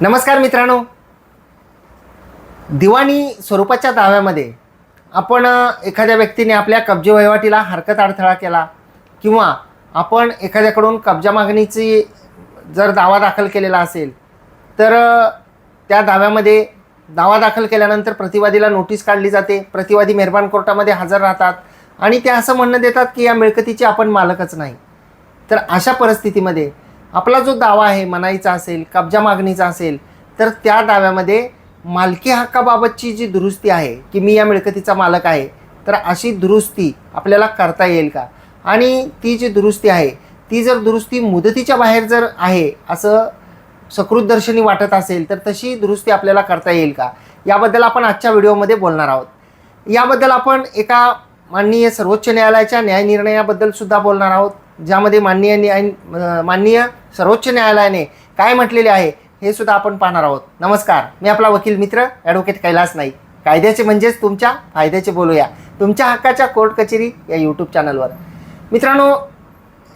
नमस्कार मित्रांनो. दिवाणी स्वरूपाच्या दाव्यामध्ये आपण एखाद्या व्यक्तीने आपल्या कब्जे वहिवाटीला हरकत अडथळा केला किंवा आपण एखाद्याकडून कब्जा मागणीची जर दावा दाखल केलेला असेल तर त्या दाव्यामध्ये दावा दाखल केल्यानंतर प्रतिवादीला नोटीस काढली जाते प्रतिवादी मेहरबान कोर्टामध्ये हजर राहतात आणि ते असं म्हणणं देतात की या मिळकतीचे आपण मालकच नाही. तर अशा परिस्थितीमध्ये आपला जो दावा आहे मनाईचा असेल कब्जा मागणीचा असेल तर त्या दाव्यामध्ये मालकी हक्काबाबतची जी दुरुस्ती आहे की मी या मिळकतीचा मालक आहे तर अशी दुरुस्ती आपल्याला करता येईल का? आणि ती जी दुरुस्ती आहे ती जर दुरुस्ती मुदतीच्या बाहेर जर आहे असं सकृतदर्शनी वाटत असेल तर तशी दुरुस्ती आपल्याला करता येईल का? याबद्दल आपण आजच्या व्हिडिओमध्ये बोलणार आहोत. याबद्दल आपण एका माननीय सर्वोच्च न्यायालयाच्या न्यायनिर्णयाबद्दल सुद्धा बोलणार आहोत. ज्यामध्ये माननीय न्याय माननीय सर्वोच्च न्यायालयाने काय म्हटलेले आहे हे सुद्धा आपण पाहणार आहोत. नमस्कार मी आपला वकील मित्र ॲडव्होकेट कैलास नाईक. कायद्याचे म्हणजेच तुमच्या फायद्याचे बोलूया. तुमच्या हक्काच्या कोर्ट कचेरी या यूट्यूब चॅनलवर मित्रांनो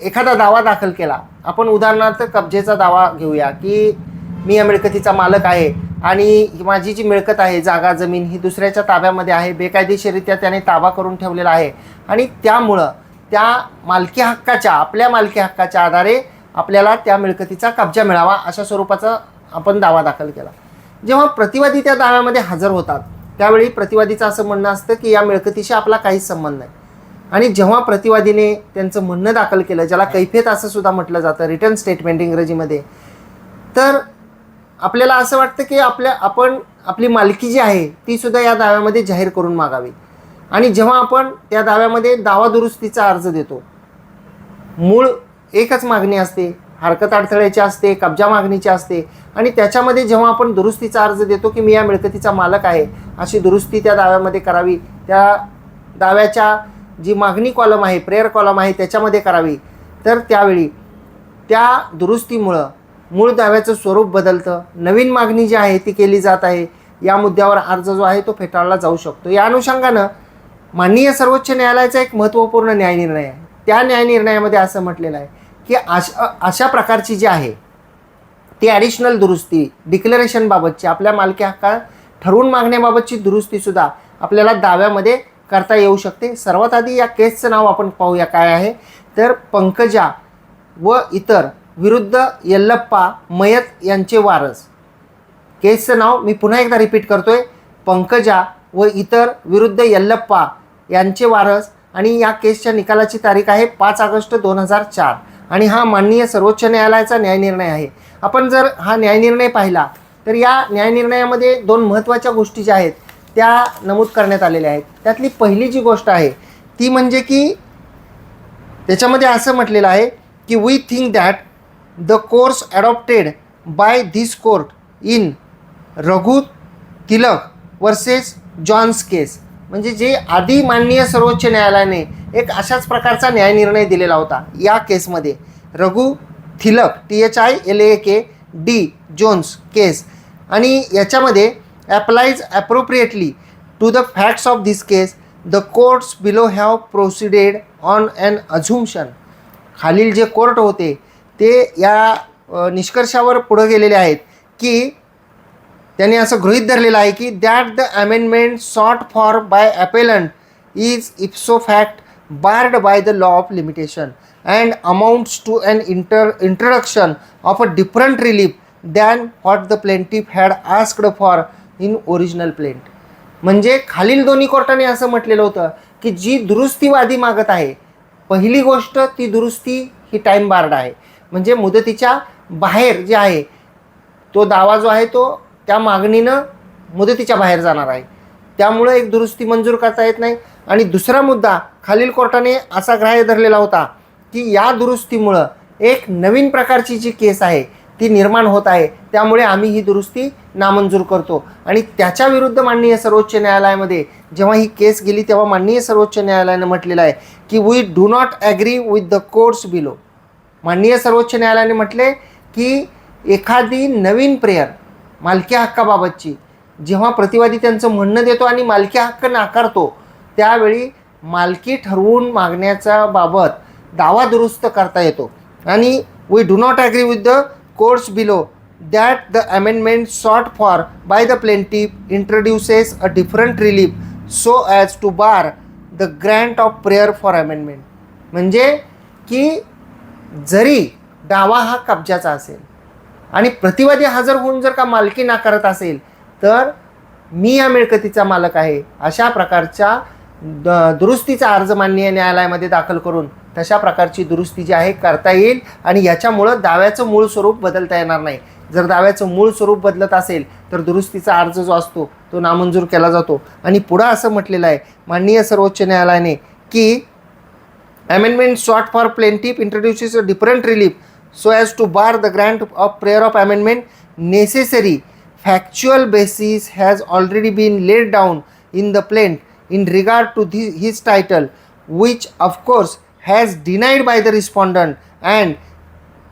एखादा दावा दाखल केला आपण उदाहरणार्थ कब्जेचा दावा घेऊया की मी या मिळकतीचा मालक आहे आणि ही माझी जी मिळकत आहे जागा जमीन ही दुसऱ्याच्या ताब्यामध्ये आहे बेकायदेशीरित्या त्याने ताबा करून ठेवलेला आहे आणि त्यामुळं त्या मालकी हक्काच्या आपल्या मालकी हक्काच्या आधारे आपल्याला त्या मिळकतीचा कब्जा मिळावा अशा स्वरूपाचा आपण दावा दाखल केला. जेव्हा प्रतिवादी त्या दाव्यामध्ये हजर होतात त्यावेळी प्रतिवादीचं असं म्हणणं असतं की या मिळकतीशी आपला काहीच संबंध नाही. आणि जेव्हा प्रतिवादीने त्यांचं म्हणणं दाखल केलं ज्याला कैफेत असं सुद्धा म्हटलं जातं रिटर्न स्टेटमेंट इंग्रजीमध्ये तर आपल्याला असं वाटतं की आपल्या आपण आपली मालकी जी आहे ती सुद्धा या दाव्यामध्ये जाहीर करून मागावी. आणि जेव्हा आपण त्या दाव्यामध्ये दावा दुरुस्तीचा अर्ज देतो मूळ एकच मागणी असते हरकत अडथळ्याची असते कब्जा मागणीची असते आणि त्याच्यामध्ये जेव्हा आपण दुरुस्तीचा अर्ज देतो की मी या मिळकतीचा मालक आहे अशी दुरुस्ती त्या दाव्यामध्ये करावी त्या दाव्याच्या जी मागणी कॉलम आहे प्रेयर कॉलम आहे त्याच्यामध्ये करावी तर त्यावेळी त्या दुरुस्तीमुळं मूळ दाव्याचं स्वरूप बदलतं. नवीन मागणी जी आहे ती केली जात आहे. या मुद्द्यावर अर्ज जो आहे तो फेटाळला जाऊ शकतो. या अनुषंगानं माननीय सर्वोच्च न्यायालयाचा एक महत्त्वपूर्ण न्यायनिर्णय आहे. त्या न्यायनिर्णयामध्ये असं म्हटलेलं आहे की अशा अशा प्रकारची जी आहे ती ॲडिशनल दुरुस्ती डिक्लेरेशनबाबतची आपल्या मालकी हक्का ठरवून मागण्याबाबतची दुरुस्तीसुद्धा आपल्याला दाव्यामध्ये करता येऊ शकते. सर्वात आधी या केसचं नाव आपण पाहूया काय आहे. तर पंकजा व इतर विरुद्ध यल्लप्पा मयत यांचे वारस. केसचं नाव मी पुन्हा एकदा रिपीट करतोय. पंकजा व इतर विरुद्ध यल्लप्पा यांचे वारस आणि या केसच्या निकालाची तारीख आहे पाच ऑगस्ट दोन हजार चार. आणि हा माननीय सर्वोच्च न्यायालयाचा न्यायनिर्णय आहे. आपण जर हा न्यायनिर्णय पाहिला तर या न्यायनिर्णयामध्ये दोन महत्त्वाच्या गोष्टी ज्या आहेत त्या नमूद करण्यात आलेल्या आहेत. त्यातली पहिली जी गोष्ट आहे ती म्हणजे की त्याच्यामध्ये असं म्हटलेलं आहे की we think that the course adopted by this court in Raghu Tilak versus Jones case. म्हणजे जे आधी माननीय सर्वोच्च न्यायालयाने एक अशाच प्रकारचा न्यायनिर्णय दिलेला होता या केसमध्ये. Raghu Thilak T H I L A K D Jones case. आणि याच्यामध्ये applies appropriately to the facts of this case the courts below have proceeded on an assumption खालील जे कोर्ट होते ते या निष्कर्षावर पुढं गेलेले आहेत की त्यांनी असं गृहीत धरलेलं आहे की that the amendment sought for by appellant is ipso fact barred by the law of limitation and amounts to an inter introduction of a different relief than what the plaintiff had asked for in original plaint म्हणजे खालील दोन्ही कोर्टाने असं म्हटलेलं होतं की जी दुरुस्तीवादी मागत आहे पहिली गोष्ट ती दुरुस्ती ही टाईम बार्ड आहे. म्हणजे मुदतीच्या बाहेर जे आहे तो दावा जो आहे तो त्या मागणीनं मुदतीच्या बाहेर जाणार आहे. त्यामुळं एक दुरुस्ती मंजूर करता येत नाही. आणि दुसरा मुद्दा खालील कोर्टाने असा ग्राह्य धरलेला होता की या दुरुस्तीमुळं एक नवीन प्रकारची जी केस आहे ती निर्माण होत आहे. त्यामुळे आम्ही ही दुरुस्ती नामंजूर करतो. आणि त्याच्या विरुद्ध माननीय सर्वोच्च न्यायालयामध्ये जेव्हा ही केस गेली तेव्हा माननीय सर्वोच्च न्यायालयानं म्हटलेलं आहे की we do not agree with the courts below माननीय सर्वोच्च न्यायालयाने म्हटले की एखादी नवीन प्रेयर मालकी हक्काबाबतची. जेव्हा प्रतिवादी त्यांचं म्हणणं देतो आणि मालकी हक्क नाकारतो त्यावेळी मालकी ठरवून मागण्याच्या बाबत दावा दुरुस्त करता येतो. आणि we do not agree with the courts below that the amendment sought for by the plaintiff introduces a different relief so as to bar the grant of prayer for amendment म्हणजे की जरी दावा हा कब्जाचा असेल आणि प्रतिवादी हजर होऊन जर का मालकी नाकारत असेल तर मी या मिळकतीचा मालक आहे अशा प्रकारच्या द- दुरुस्तीचा अर्ज माननीय न्यायालयामध्ये दाखल करून तशा प्रकारची दुरुस्ती जी आहे करता येईल आणि याच्यामुळं दाव्याचं मूळ स्वरूप बदलता येणार नाही. जर दाव्याचं मूळ स्वरूप बदलत असेल तर दुरुस्तीचा अर्ज जो असतो तो नामंजूर केला जातो. आणि पुढं असं म्हटलेलं आहे माननीय सर्वोच्च न्यायालयाने की amendment sought for plaintiff introduces a different relief so as to bar the grant of prayer of amendment necessary factual basis has already been laid down in the plaint in regard to the, his title which of course has denied by the respondent and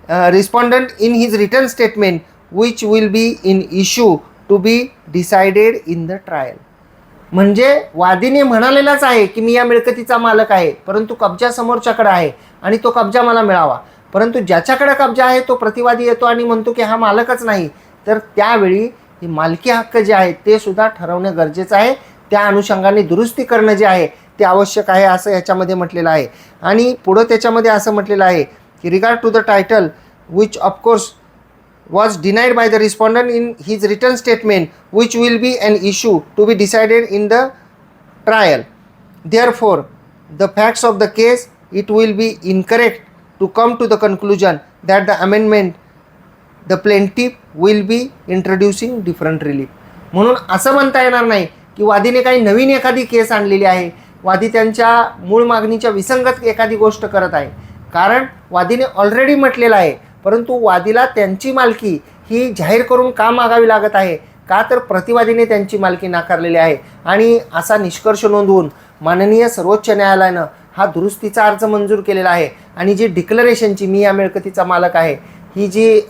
uh, respondent in his written statement which will be in issue to be decided in the trial म्हणजे वादीने म्हणालेलाच आहे की मी या मिळकतीचा मालक आहे परंतु कब्जा समोरच्याकडे आहे आणि तो कब्जा मला मिळावा परंतु ज्याच्याकडे कब्जा आहे तो प्रतिवादी येतो आणि म्हणतो की हा मालकच नाही. तर त्यावेळी हे मालकी हक्क जे आहेत ते सुद्धा ठरवणं गरजेचं आहे. त्या अनुषंगाने दुरुस्ती करणं जे आहे ते आवश्यक आहे असं याच्यामध्ये म्हटलेलं आहे. आणि पुढं त्याच्यामध्ये असं म्हटलेलं आहे की regard to the title which of course was denied by the respondent in his return statement which will be an issue to be decided in the trial therefore the facts of the case it will be incorrect to come to the conclusion that the amendment, the plaintiff will be introducing different relief. म्हणून असं म्हणता येणार नाही की वादीने काही नवीन एखादी केस आणलेली आहे वादी त्यांच्या मूळ मागणीच्या विसंगत एखादी गोष्ट करत आहे. कारण वादीने ऑलरेडी म्हटलेलं आहे परंतु वादीला त्यांची मालकी ही जाहीर करून का मागावी लागत आहे? का तर प्रतिवादीने त्यांची मालकी नाकारलेली आहे. आणि असा निष्कर्ष नोंदवून माननीय सर्वोच्च न्यायालयानं हा दुरुस्तीचा अर्ज मंजूर केलेला आहे. आणि जी डिक्लरेशनची मी या मिळकतीचा मालक आहे ही जी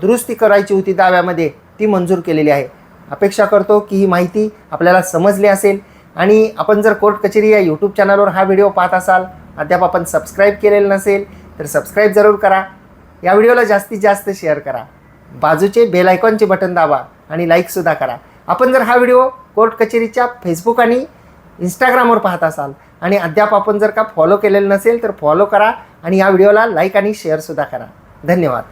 दुरुस्ती करायची होती दाव्यामध्ये ती मंजूर केलेली आहे. अपेक्षा करतो की ही माहिती आपल्याला समजली असेल. आणि आपण जर कोर्ट कचेरी या यूट्यूब चॅनलवर हा व्हिडिओ पाहत असाल अद्याप आपण सबस्क्राईब केलेलं नसेल तर सबस्क्राईब जरूर करा. या व्हिडिओला जास्तीत जास्त शेअर करा. बाजूचे बेल आयकॉनचे बटन दाबा आणि लाईकसुद्धा करा. आपण जर हा व्हिडिओ कोर्ट कचेरीच्या फेसबुक आणि इंस्टाग्रामवर पाहत असाल. आणि अद्याप आपण जर का फॉलो केलेलं नसेल तर फॉलो करा आणि या व्हिडिओला लाईक आणि शेअरसुद्धा करा. धन्यवाद.